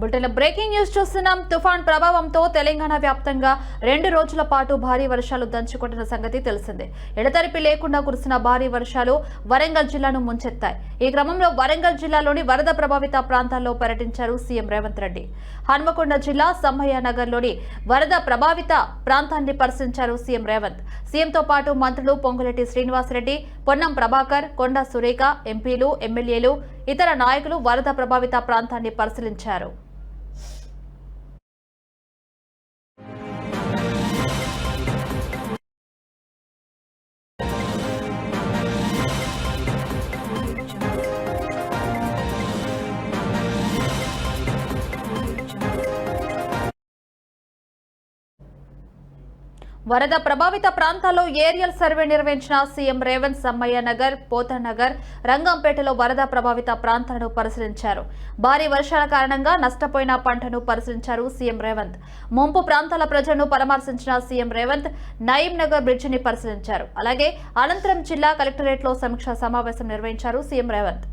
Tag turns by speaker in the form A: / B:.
A: Bulletin breaking news చూస్తున్నాం. తుఫాన్ ప్రభావంతో తెలంగాణ వ్యాప్తంగా రెండు రోజుల పాటు భారీ వర్షాలు దంచుకొట్టిన సంగతి తెలిసిందే. ఎడతెరిపి లేకుండా కురిసిన భారీ వర్షాలు వరంగల్ జిల్లాను ముంచెత్తాయి. ఈ క్రమంలో వరంగల్ జిల్లాలోని వరద ప్రభావిత ప్రాంతాల్లో పర్యటించారు సీఎం రేవంత్ రెడ్డి. హన్మకొండ జిల్లా సమ్మయ్య నగర్లోని వరద ప్రభావిత ప్రాంతాన్ని పరిశీలించారు సీఎం రేవంత్. సీఎంతో పాటు మంత్రులు పొంగులెట్టి శ్రీనివాసరెడ్డి పొన్నం ప్రభాకర్ కొండ సురేఖ ఎంపీలు ఎమ్మెల్యేలు ఇతర నాయకులు వరద ప్రభావిత ప్రాంతాన్ని పరిశీలించారు. వరద ప్రభావిత ప్రాంతాల్లో ఏరియల్ సర్వే నిర్వహించిన సీఎం రేవంత్ సమ్మయ్య నగర్ పోతనగర్ రంగంపేటలో వరద ప్రభావిత ప్రాంతాలను పరిశీలించారు. భారీ వర్షాల కారణంగా నష్టపోయిన పంటను పరిశీలించారు సీఎం రేవంత్. ముంపు ప్రాంతాల ప్రజలను పరామర్శించిన సీఎం రేవంత్ నయీం నగర్ బ్రిడ్జిని పరిశీలించారు. అలాగే అనంతరం జిల్లా కలెక్టరేట్లో సమీక్షా సమావేశం నిర్వహించారు సీఎం రేవంత్.